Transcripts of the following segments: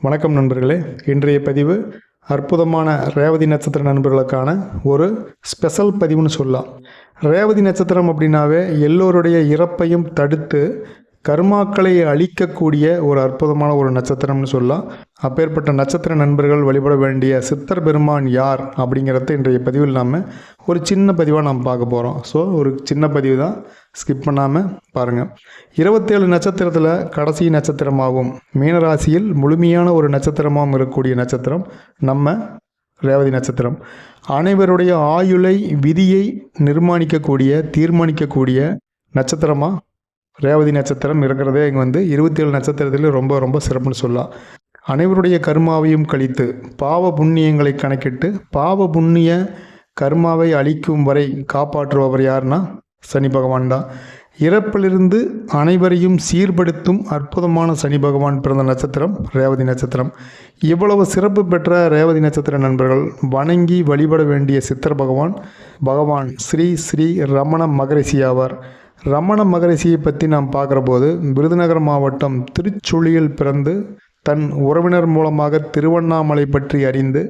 வணக்கம் நண்பர்களே. இன்றைய பதிவு அற்புதமான ரேவதி நட்சத்திர நண்பர்களுக்கான ஒரு ஸ்பெஷல் பதிவுன்னு சொல்லலாம். ரேவதி நட்சத்திரம் அப்படின்னாவே எல்லோருடைய இறப்பையும் தடுத்து கர்மாக்களை அழிக்கக்கூடிய ஒரு அற்புதமான ஒரு நட்சத்திரம்னு சொல்லலாம் அப்பேற்பட்ட நட்சத்திர நண்பர்கள் வழிபட வேண்டிய சித்தர் பெருமான் யார் அப்படிங்கிறத இன்றைய பதிவில் நாம் ஒரு சின்ன பதிவாக நாம் பார்க்க போகிறோம் ஸோ ஒரு சின்ன பதிவு தான். ஸ்கிப் பண்ணாமல் பாருங்கள் இருபத்தேழு நட்சத்திரத்தில் கடைசி நட்சத்திரமாகவும் மீனராசியில் முழுமையான ஒரு நட்சத்திரமாகவும் இருக்கக்கூடிய நட்சத்திரம் நம்ம ரேவதி நட்சத்திரம். அனைவருடைய ஆயுளை விதியை நிர்மாணிக்கக்கூடிய தீர்மானிக்கக்கூடிய நட்சத்திரமாக ரேவதி நட்சத்திரம் இருக்கிறதே இங்கே வந்து இருபத்தேழு நட்சத்திரத்தில் ரொம்ப ரொம்ப சிறப்புன்னு சொல்லலாம். அனைவருடைய கர்மாவையும் கழித்து பாவ புண்ணியங்களை கணக்கிட்டு பாவ புண்ணிய கர்மாவை அழிக்கும் வரை காப்பாற்றுபவர் யாருன்னா சனி பகவான் தான். இறப்பிலிருந்து அனைவரையும் சீர்படுத்தும் அற்புதமான சனி பகவான் பிறந்த நட்சத்திரம் ரேவதி நட்சத்திரம். இவ்வளவு சிறப்பு பெற்ற ரேவதி நட்சத்திர நண்பர்கள் வணங்கி வழிபட வேண்டிய சித்தர் பகவான் பகவான் ஸ்ரீ ஸ்ரீ ரமண மகரிஷி ஆவார். ரமண மகரிஷியை பற்றி நாம் பார்க்குற போது விருதுநகர் மாவட்டம் திருச்சுழியில் பிறந்து தன் உறவினர் மூலமாக திருவண்ணாமலை பற்றி அறிந்து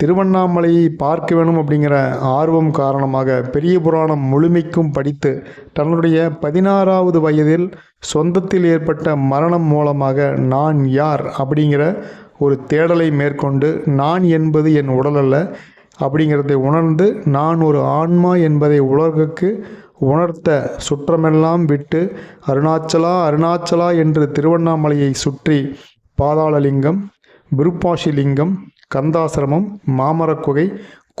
திருவண்ணாமலையை பார்க்க வேணும் அப்படிங்கிற ஆர்வம் காரணமாக பெரிய புராணம் முழுமைக்கும் படித்து தன்னுடைய பதினாறாவது வயதில் சொந்தத்தில் ஏற்பட்ட மரணம் மூலமாக நான் யார் அப்படிங்கிற ஒரு தேடலை மேற்கொண்டு நான் என்பது என் உடல் அல்ல அப்படிங்கிறதை உணர்ந்து நான் ஒரு ஆன்மா என்பதை உலகுக்கு உணர்த்த சுற்றமெல்லாம் விட்டு அருணாச்சலா அருணாச்சலா என்று திருவண்ணாமலையை சுற்றி பாதாளலிங்கம் விருப்பாஷிலிங்கம் கந்தாசிரமம் மாமரக்குகை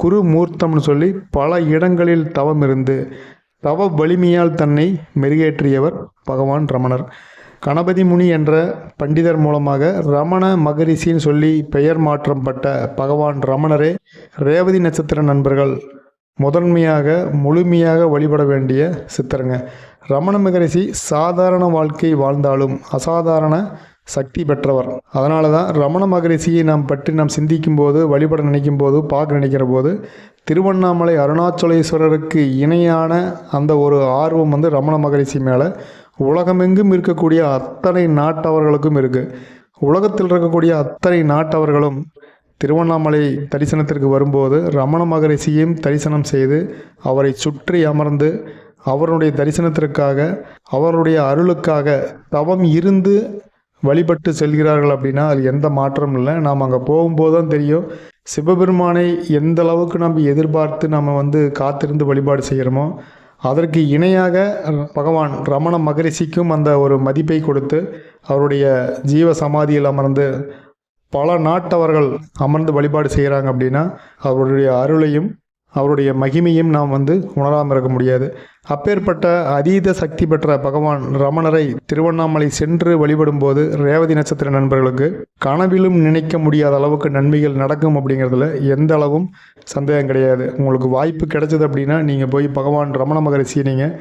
குருமூர்த்தம்னு சொல்லி பல இடங்களில் தவம் இருந்து தவ வலிமையால் தன்னை மெருகேற்றியவர் பகவான் ரமணர். கணபதி முனி என்ற பண்டிதர் மூலமாக ரமண மகரிஷின்னு சொல்லி பெயர் மாற்றம் பட்ட பகவான் ரமணரே ரேவதி நட்சத்திர நண்பர்கள் முதன்மையாக முழுமையாக வழிபட வேண்டிய சித்தருங்க. ரமண மகரிஷி சாதாரண வாழ்க்கை வாழ்ந்தாலும் அசாதாரண சக்தி பெற்றவர். அதனால தான் ரமண மகரிஷியை நாம் பற்றி நாம் சிந்திக்கும் போது வழிபட நினைக்கும் போது பார்க்க நினைக்கிற போது திருவண்ணாமலை அருணாச்சலேஸ்வரருக்கு இணையான அந்த ஒரு ஆர்வம் வந்து ரமண மகரிஷி மேலே. உலகமெங்கும் இருக்கக்கூடிய அத்தனை நாட்டவர்களுக்கும் இருக்குது உலகத்தில் இருக்கக்கூடிய அத்தனை நாட்டவர்களும் திருவண்ணாமலை தரிசனத்திற்கு வரும்போது ரமண மகரிஷியையும் தரிசனம் செய்து அவரை சுற்றி அமர்ந்து அவருடைய தரிசனத்திற்காக அவருடைய அருளுக்காக தவம் இருந்து வழிபட்டு செல்கிறார்கள் அப்படின்னா அது எந்த மாற்றமும் இல்லை. நாம் அங்கே போகும்போது தான் தெரியும். சிவபெருமானை எந்த அளவுக்கு நம்ம எதிர்பார்த்து நம்ம வந்து காத்திருந்து வழிபாடு செய்கிறோமோ அதற்கு இணையாக பகவான் ரமண மகரிஷிக்கும் அந்த ஒரு மதிப்பை கொடுத்து அவருடைய ஜீவ சமாதியில் அமர்ந்து பல நாட்டவர்கள் அமர்ந்து வழிபாடு செய்கிறாங்க அப்படின்னா அவருடைய அருளையும் அவருடைய மகிமையும் நாம் வந்து உணராமல் இருக்க முடியாது. அப்பேற்பட்ட அதீத சக்தி பெற்ற பகவான் ரமணரை திருவண்ணாமலை சென்று வழிபடும் போது ரேவதி நட்சத்திர நண்பர்களுக்கு கனவிலும் நினைக்க முடியாத அளவுக்கு நன்மைகள் நடக்கும் அப்படிங்கிறதுல எந்த அளவும் சந்தேகம் கிடையாது. உங்களுக்கு வாய்ப்பு கிடைச்சது அப்படின்னா நீங்கள் போய் பகவான் ரமண மகரிஷியை நீங்கள்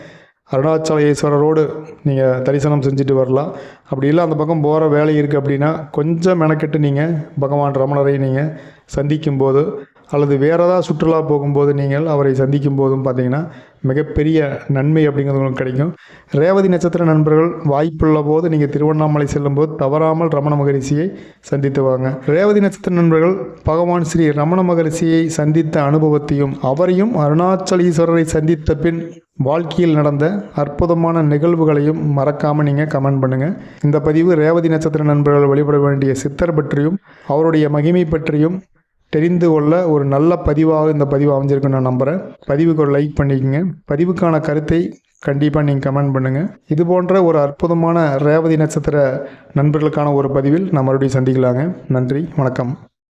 அருணாச்சலேஸ்வரரோடு நீங்கள் தரிசனம் செஞ்சுட்டு வரலாம். அப்படி இல்லை அந்த பக்கம் போகிற வேலை இருக்குது அப்படின்னா கொஞ்சம் மெனக்கெட்டு நீங்கள் பகவான் ரமணரை நீங்கள் சந்திக்கும்போது அல்லது வேறு ஏதாவது சுற்றுலா போகும்போது நீங்கள் அவரை சந்திக்கும் போதும் பார்த்தீங்கன்னா மிகப்பெரிய நன்மை அப்படிங்கிறது உங்களுக்கு கிடைக்கும். ரேவதி நட்சத்திர நண்பர்கள் வாய்ப்புள்ள போது நீங்கள் திருவண்ணாமலை செல்லும்போது தவறாமல் ரமண மகரிஷியை சந்தித்து வாங்க. ரேவதி நட்சத்திர நண்பர்கள் பகவான் ஸ்ரீ ரமண மகரிஷியை சந்தித்த அனுபவத்தையும் அவரையும் அருணாச்சலீஸ்வரரை சந்தித்த பின் வாழ்க்கையில் நடந்த அற்புதமான நிகழ்வுகளையும் மறக்காமல் நீங்கள் கமெண்ட் பண்ணுங்கள் இந்த பதிவு ரேவதி நட்சத்திர நண்பர்கள் வழிபட வேண்டிய சித்தர் பற்றியும் அவருடைய மகிமை பற்றியும் தெரிந்து கொள்ள ஒரு நல்ல பதிவாக இந்த பதிவு அமைஞ்சிருக்குன்னு நான் நம்புகிறேன் பதிவுக்கு ஒரு லைக் பண்ணிக்கோங்க. பதிவுக்கான கருத்தை கண்டிப்பாக நீங்கள் கமெண்ட் பண்ணுங்கள் இது போன்ற ஒரு அற்புதமான ரேவதி நட்சத்திர நண்பர்களுக்கான ஒரு பதிவில் நான் மறுபடியும் சந்திக்கலாங்க. நன்றி வணக்கம்.